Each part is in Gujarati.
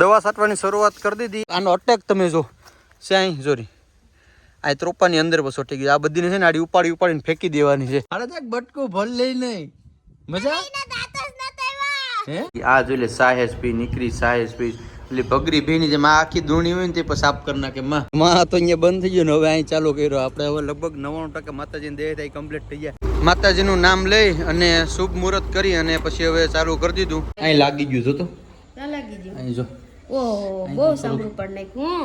દવા છાંટવાની શરૂઆત કરી દીધી. આનો અટેક તમે જો શ્યાય જોરી. આ ત્રોપાની અંદર બસો ઠીક આ બધીને છે ને આડી ઉપાડી ઉપાડીને ફેંકી દેવાની છે. અરે ત્યાં બટકું ભલ લઈ નહીં મજા? આ જોઈ લે સાહેસ પી નીકળી સાહેસ પી એટલે બગરી ભીની જેમ આખી ધૂણી હોય ને તે પછી સાફ કરી નાખે. માં. માં તો અહીંયા બંધ થઈ ગયો ને હવે અહીં ચાલુ કર્યો. આપણે હવે લગભગ નવ્વાણું ટકા માતાજીને દેહ થાય કમ્પ્લીટ થઈ ગયા. માતાજીનું નામ લઈ અને શુભ મુહૂર્ત કરી અને પછી હવે ચાલુ કરી દીધું. અહીં લાગી ગયું જો તો લાગી ગયું. અહીં જો. ઓહો બહુ સાંભળવું પડ નાખ્યું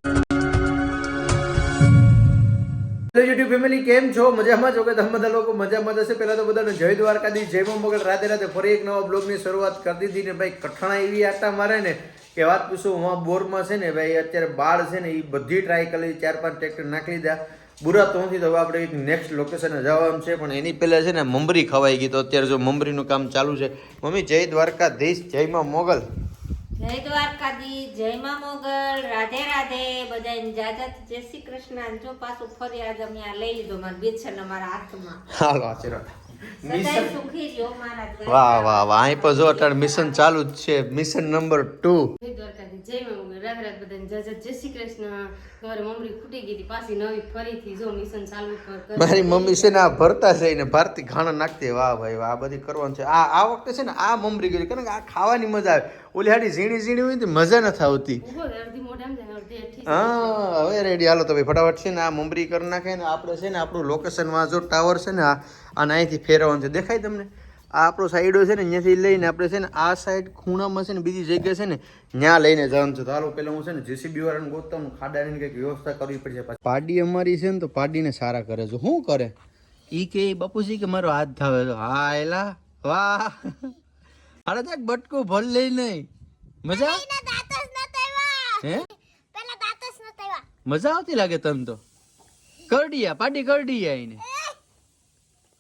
હેલો યુટ્યુબ ફેમિલી કેમ છો? મજામાં છો કે તમે બધા લોકો મજામાં જશે પહેલા તો બધાને જય દ્વારકાધી જય મોગલ. રાતે રાતે ફરી એક નવા બ્લોગની શરૂઆત કરી દીધી ને ભાઈ કઠણા એવી આટા મારે ને કે વાત પૂછું હું બોરમાં છે ને ભાઈ અત્યારે બાળ છે ને એ બધી ટ્રાય કરી ચાર પાંચ ટ્રેક્ટર નાખી લીધા. બુરા તો નથી તો હવે આપણે એક નેક્સ્ટ લોકેશને જવાનું છે પણ એની પહેલાં છે ને મમરી ખવાઈ ગઈ તો અત્યારે જો મમરીનું કામ ચાલુ છે. મમ્મી જય દ્વારકાધીશ દેશ જયમાં મોગલ. જય દ્વારકાધી જય મા મોગલ રાધે રાધે. બધાને જાજા જય શ્રી કૃષ્ણ. જો પાછું ફરી આજે અમે આ લઈ લીધો મારા બેચન અમારા હાથમાં. હાલો આશીર્વાદ સદાય સુખી જો મારા વાહ વાહ વાહ. અહીં પર જો અત્યારે મિશન ચાલુ જ છે. મિશન નંબર ટુ જય જય માં મોગલ રાત રાત બધાને જય જય શ્રી કૃષ્ણ. ઘરે મમરી ખૂટી ગઈ હતી. પાછી નવી ફરીથી જો મિશન ચાલુ કર મારી મમ્મી છે ને આ ભરતા છે ને ભારતી ઘાણા નાખતી. વાહ ભાઈ વાહ આ બધી કરવાનું છે. આ આ વખતે છે ને આ મમરી ગઈ કારણ કે આ ખાવાની મજા આવે. ઓલી હાડી ઝીણી ઝીણી હોય ને મજા નથી આવતી. હા હવે રેડી હાલો તો ભાઈ ફટાફટ છે ને આ મમરી કરી નાખે ને આપણે છે ને આપણું લોકેશનમાં જો ટાવર છે ને આ અને અહીંથી ફેરવવાનું છે. દેખાય તમને? આ આપણો સાઈડો છે ને અહીંયાથી લઈને આપણે છે ને આ સાઈડ ખૂણામાં છે ને બીજી જગ્યા છે ને ત્યાં લઈને જવાનું છે. ચાલો પેલા હું છે ને જેસીબી વાળાને ગોતતા હું ખાડાની કંઈક વ્યવસ્થા કરવી પડશે પાડી અમારી છે ને તો પાડીને સારા કરે છે. શું કરે? ઈ કે બાપુજી કે મારો હાથ ધાવે તો હા એલા. વાહ. અરે ત્યાં બટકું ભલ લઈ નહીં મજા હે? મજા આવતી લાગે તને તો? કરડિયા પાડી કરડિયા એને.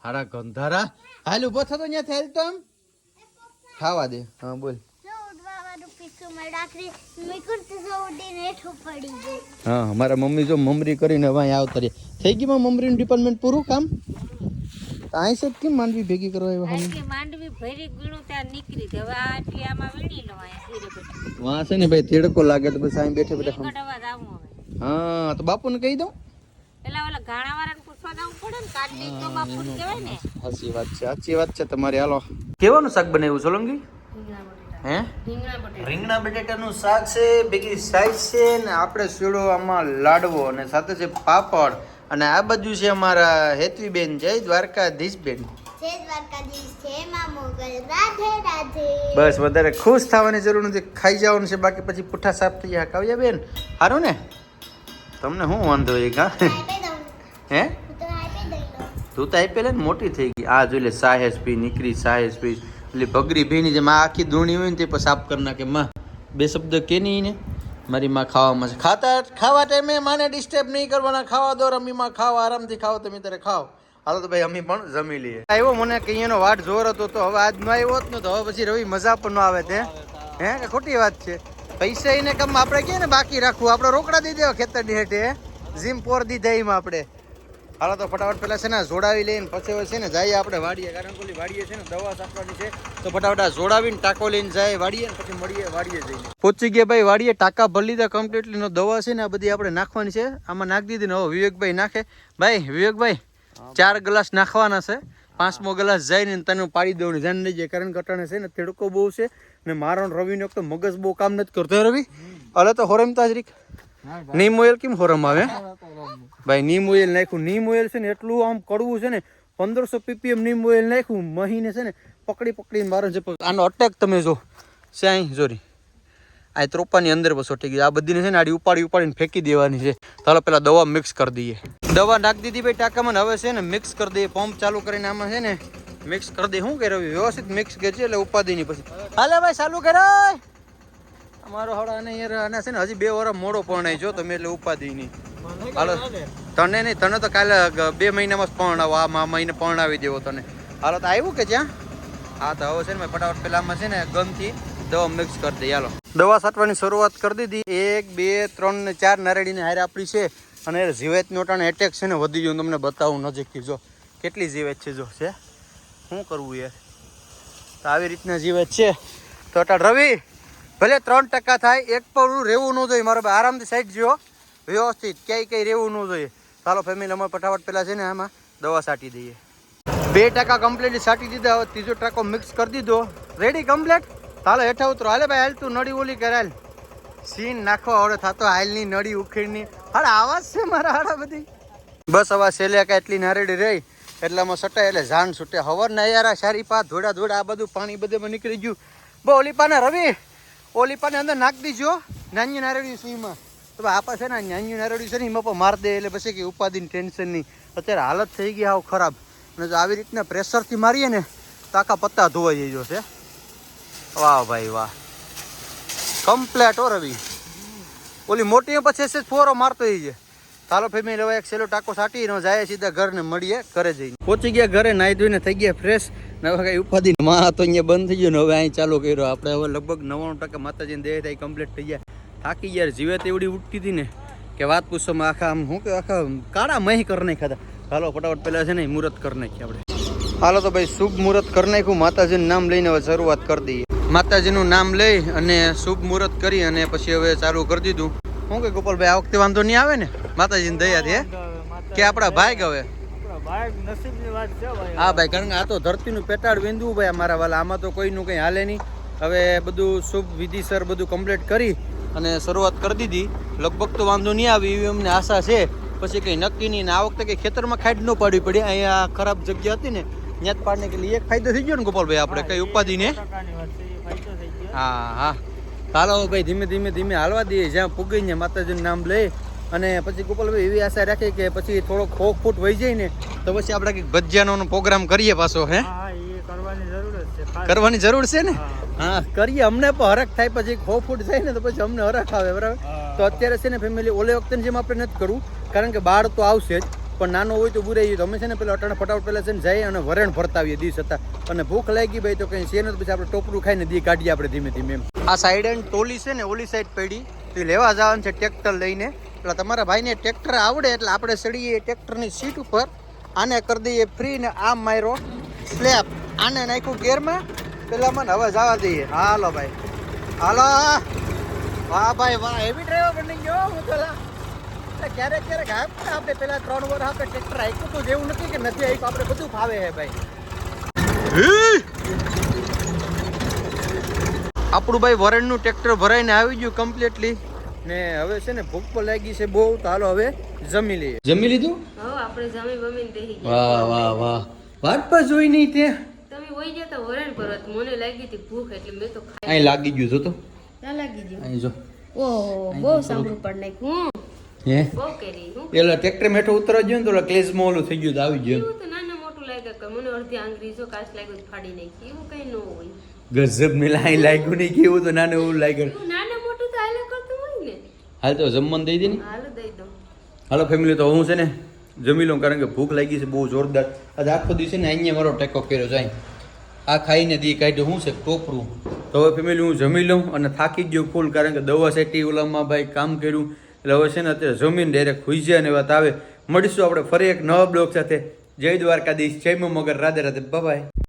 હારા ગંધારા. હાલ ઊભો થતો ત્યાં થયેલ તો આમ ખાવા દે. હા બોલ. હા મારા મમ્મી જો મમરી કરીને હવે અહીં આવતા રહી. થઈ ગઈ માં મમરીનું ડિપાર્ટમેન્ટ પૂરું કામ? અહીં સાહેબ કેમ માંડવી ભેગી કરવા આવ્યા માંડવી ભરી ગણું ત્યાં નીકળી હવે આટલી આમાં વીણી લો અહીંયા વાં છે ને ભાઈ તેડકો લાગે તો બસ અહીં બેઠે બેઠે હા તો બાપુને કહી દઉં. પેલા ઓલા ઘાણા વાળાને પૂછવા જવું પડે ને કાઢી તો બાપુ કહેવાય ને. સાચી વાત છે સાચી વાત છે તમારી હાલો. કેવાનું શાક બનાવ્યું સોલંકી રીંગણા બટેટા. હે? રીંગણા બટેટા. બટેટાનું શાક છે ભેગી સાઈઝ છે ને આપણે આમાં લાડવો અને સાથે છે પાપડ. અને આ બાજુ છે અમારા હેતવીબેન જય દ્વારકાધીશ બેન. જય દ્વારકાધીશ જય માં મોગલ રાધે રાધે. બસ વધારે ખુશ થવાની જરૂર નથી ખાઈ જવાનું છે બાકી પછી પુઠ્ઠા સાફ થઈ જાય કાવ્યા બેન સારું ને? તમને શું વાંધો એક કા હે? તું તો આપી આઈપીએલ ને મોટી થઈ ગઈ. આ જોઈ લે સાહેસ પી નીકળી સાહેસ પી એટલે ભગરી ભીની જેમ આખી ધૂણી હોય ને તે પછી સાફ કરી નાખે. માં બે શબ્દ કે નહીં ને મારી માં ખાવામાં છે. ખાતા ખાવા ટાઈમે માને ડિસ્ટર્બ નહીં કરવાના. ખાવા દો રમી માં ખાવ આરામથી ખાઓ તમે ત્યારે ખાઓ હાલો તો ભાઈ અમે પણ જમી લઈએ. આવ્યો મને કે અહીંયાનો વાટ જોર હતો તો હવે આજ નો આવ્યો જ ને તો હવે પછી રવિ મજા પણ ન આવે તે. હે કે ખોટી વાત છે? પૈસા એને કમ આપણે કે ને બાકી રાખવું? આપણે રોકડા દઈ દેવા ખેતરની હેઠે જીમ પોર દીધા એમાં આપણે. હાલો તો ફટાફટ પેલા છે ને જોડાવી લઈને પછી છે ને જઈએ આપણે વાડીએ. કારણ કે વાડીએ છે ને દવા છાંટવાની છે. તો ફટાફટ આ જોડાવીને ટાંકો લઈને જાય વાડીએ ને પછી મળીએ વાડીએ જઈને. પહોંચી ગયા ભાઈ વાડીએ ટાંકા ભરી લીધા કમ્પ્લીટલી નો દવા છે ને આ બધી આપણે નાખવાની છે. આમાં નાખી દીધી ને હવે વિવેકભાઈ નાખે. ભાઈ વિવેકભાઈ ચાર ગ્લાસ નાખવાના છે. પાંચમો ગ્લાસ જઈને ને તને પાડી દઉં ધ્યાન નહીં કારણ કટાણે છે ને તેડકો બહુ છે. ને મારો ને એક તો મગજ બહુ કામ નથી કરતો રવિ? અલે તો હોરમ તાજરીક નીમ ઓઇલ કેમ હોરમ આવે? ભાઈ નીમ ઓઇલ નાખ્યું. નીમ ઓઇલ છે ને એટલું આમ કડવું છે ને પંદરસો પીપીએમ નીમ ઓઇલ નાખ્યું મહીને છે ને પકડી પકડીને મારે છે આનો અટેક તમે જો અહીં જોરી આ ત્રોપાની અંદર બસો ઠીક આ બધીને છે ને આડી ઉપાડી ઉપાડીને ફેંકી દેવાની છે. ચાલો પેલા દવા મિક્સ કરી દઈએ. દવા નાખી દીધી ભાઈ ટાંકામાં હવે છે ને મિક્સ કરી દઈએ. પંપ ચાલુ કરીને આમાં છે ને મિક્સ કરી દે. શું કે રવિ વ્યવસ્થિત મિક્સ કે છે એટલે ઉપાધિની પછી. હાલે ભાઈ ચાલુ કરે અમારો હળા અને યાર આને છે ને હજી બે વાર મોડો પરણાય જો તમે એટલે ઉપાધિ ની હાલો. તને નહીં તને તો કાલે બે મહિનામાં જ પરણાવો. આ મહિને પરણાવી દેવો તને. હાલો તો આવ્યું કે જ્યાં? હા તો હવે છે ને ફટાફટ પેલામાં છે ને ગમથી દવા મિક્સ કરી દઈએ હાલો. દવા છાંટવાની શરૂઆત કરી દીધી. એક બે ત્રણ ને ચાર નારેડીની હારે આપણી છે. અને જીવેત નોટાને એટેક છે ને વધી ગયું. તમને બતાવું નજીકથી. જો કેટલી જીવેત છે જો છે? શું કરવું યાર? તો આવી રીતના જીવે છે. તો અટાળ રવિ, ભલે ત્રણ ટકા થાય, એક પણ રહેવું ન જોઈએ. મારો ભાઈ આરામથી સાઈડ જો વ્યવસ્થિત, ક્યાંય કંઈ રહેવું ન જોઈએ. ચાલો ફેમિલી અમારે ફટાફટ પહેલાં છે ને આમાં દવા છાંટી દઈએ. બે ટકા કમ્પ્લીટ છાંટી દીધા. હવે ત્રીજો ટકો મિક્સ કરી દીધો. રેડી કમ્પ્લીટ ચાલો હેઠા ઉતરો. હાલે ભાઈ, હાલ તું નડી ઓલી કરાલ સીન નાખો હવે થતો હાલની નડી ઉખેડની. હાડે આવાજ છે મારા, હાડા બધી. બસ, હવે સેલે એટલી નારેડી રહી. એટલામાં સટાય, એટલે જાન છૂટે હવર યારા સારી પા ધોડા ધોડા આ બધું પાણી બધેમાં નીકળી ગયું. બહુ ઓલી પાને રવિ! ઓલી પાને અંદર નાખ દીજો. નાની નારેડી સુઈમાં તો આપા છે ને નાની નારેડી છે ને, એમાં પણ માર દે, એટલે પછી કે ઉપાધિની ટેન્શન નહીં. અત્યારે હાલત થઈ ગઈ આવ ખરાબ. અને જો આવી રીતના પ્રેશરથી મારીએ ને, તો આખા પત્તા ધોવાઈ જઈ છે. વાહ ભાઈ વાહ. કમ્પ્લેટ હો રવિ. ઓલી મોટી પછી ફોરો મારતો ઈ ચાલો ફેમિલી હવે એક સેલો ટાકો સાટી ને જાય સીધા ઘરને મળીએ ઘરે જઈને. પહોંચી ગયા ઘરે નાહી ધોઈને થઈ ગયા ફ્રેશ નવા કઈ ઉપાધિ માં તો અહીંયા બંધ થઈ ગયો ને હવે અહીં ચાલુ કર્યો. આપણે હવે લગભગ નવ્વાણું ટકા માતાજીને દેહ થાય કમ્પ્લીટ થઈ ગયા. થાકી ગયા. જીવે તે એવડી ઉઠતી હતી ને કે વાત પૂછવામાં આખા આમ શું કે આખા કાળા મહી કરી નાખ્યા હતા. હાલો ફટાફટ પહેલા છે ને મુહૂર્ત કરી નાખીએ આપણે. હાલો તો ભાઈ શુભ મુહૂર્ત કરી નાખ્યું. માતાજીનું નામ લઈને હવે શરૂઆત કરી દઈએ. માતાજીનું નામ લઈ અને શુભ મુહૂર્ત કરી અને પછી હવે ચાલુ કરી દીધું. શું કે ગોપાલભાઈ આ વખતે વાંધો નહીં આવે ને? માતાજીની દયાથી કે આપણા ભાઈ ગવે? હા ભાઈ કારણ કે આ તો ધરતીનું પેટાળ વિંદવું ભાઈ અમારા વાલા. આમાં તો કોઈનું કંઈ હાલે નહીં. હવે બધું શુભ વિધિસર બધું કમ્પ્લીટ કરી અને શરૂઆત કરી દીધી. લગભગ તો વાંધો નહીં આવે એવી અમને આશા છે. પછી કંઈ નક્કી નહીં. ને આ વખતે કંઈ ખેતરમાં ખાડ ન પાડવી પડી. અહીંયા ખરાબ જગ્યા હતી ને ત્યાં જ પાડને કે એક ફાયદો થઈ ગયો ને ગોપાલભાઈ આપણે કઈ ઉપાધિ ને હા? હા ચાલો ભાઈ ધીમે ધીમે ધીમે હાલવા દઈએ. જ્યાં પૂગીને માતાજીનું નામ લઈ અને પછી ગોપાલભાઈ એવી આશા રાખી કે પછી થોડો ખોખ ફૂટ વહી જાય ને તો પછી આપણે કંઈક ભજીયાનો પ્રોગ્રામ કરીએ પાછો હે? કરવાની જરૂર છે ને? હા. કરીએ. અમને પણ હરખ થાય પછી ખો ફૂટ જાય ને તો પછી અમને હરખ આવે બરાબર? તો અત્યારે છે ને ફેમિલી ઓલે વખતે જેમ આપણે નથી કરવું કારણ કે બાળ તો આવશે જ પણ નાનો હોય તો બુરાઈ તો અમે છે ને પેલા અટાણા ફટાફટ પેલા છે ને જઈએ અને વરણ ભરતા આવીએ દિવસ હતા અને ભૂખ લાગી ભાઈ તો કંઈ છે ને પછી આપણે ટોપરું ખાઈને દી કાઢીએ આપણે ધીમે ધીમે એમ. આ સાઈડ એન્ડ ટોલી છે ને ઓલી સાઈડ પડી. તે લેવા જવાનું છે ટ્રેક્ટર લઈને. એટલે તમારા ભાઈને ટ્રેક્ટર આવડે એટલે આપણે ચડીએ ટ્રેક્ટરની સીટ ઉપર. આને કરી દઈએ ફ્રી ને આમ માર્યો. સ્લેબ. આને નાખ્યું ગેરમાં. પેલા મને હવે જવા દઈએ. હાલો ભાઈ. હાલો. વાહ ભાઈ, વાહ. હેવી ડ્રાઈવર બની ગયો હું પેલા. ક્યારેક ક્યારેક આપણે આપણે પેલા ત્રણ વર્ષ આપણે ટ્રેક્ટર આપ્યું તો જેવું નથી કે નથી આપ્યું. આપણે બધું ફાવે છે ભાઈ. આપણું ભાઈ વરણનું ટ્રેક્ટર ભરાઈને આવી ગયું કમ્પ્લીટલી ને હવે છે ને ભૂખ પણ લાગી છે બહુ તો હાલો હવે જમી લઈએ. જમી લીધું? હા આપણે જમી બમીને દેહી વાહ વાહ વાહ. વાત પર જોઈ નહીં તે. તમે હોય ગયા તો વરણ પર મને લાગી હતી ભૂખ એટલે મેં તો ખાઈ અહીં લાગી ગયું જો તો. ના લાગી ગયું. અહીં જો. ઓહો બહુ સાંભળું પડ નાખ્યું હે? બહુ કેરી હું પેલા ટ્રેક્ટર મેઠો ઉતરવા ગયો ને તો ઓલા ક્લેશમાં ઓલું થઈ ગયું તો આવી ગયું. એવું તો નાનું મોટું લાગ્યા કે મને અડધી આંગળી જો કાચ લાગ્યું તો ફાડી નાખી. એવું કઈ ન હોય. ગજબ મિલાઈ લાઈ લાગ્યું નહીં કેવું તો નાનું એવું લાગ્યું એવું નાનું મોટું તો હાલે કરતું હોય ને હાલ તો જમવાનું દઈ દે ને? હાલો ફેમિલી તો હું છે ને જમી લઉં કારણ કે ભૂખ લાગી છે બહુ જોરદાર. આજે આખો દિવસે ને અહીંયા મારો ટેકો કર્યો જાય. આ ખાઈને દી કાઢ્યું શું છે ટોપરું. તો હવે ફેમિલી હું જમી લઉં અને થાકી ગયો ફૂલ કારણ કે દવા સેટી ઓલામાં ભાઈ કામ કર્યું. એટલે હવે છે ને અત્યારે જમીન ડાયરેક્ટ ખુઈ જાય ને વાત આવે. મળીશું આપણે ફરી એક નવા બ્લોગ સાથે. જય દ્વારકાધીશ જય મગર. રાધે રાધે. બાય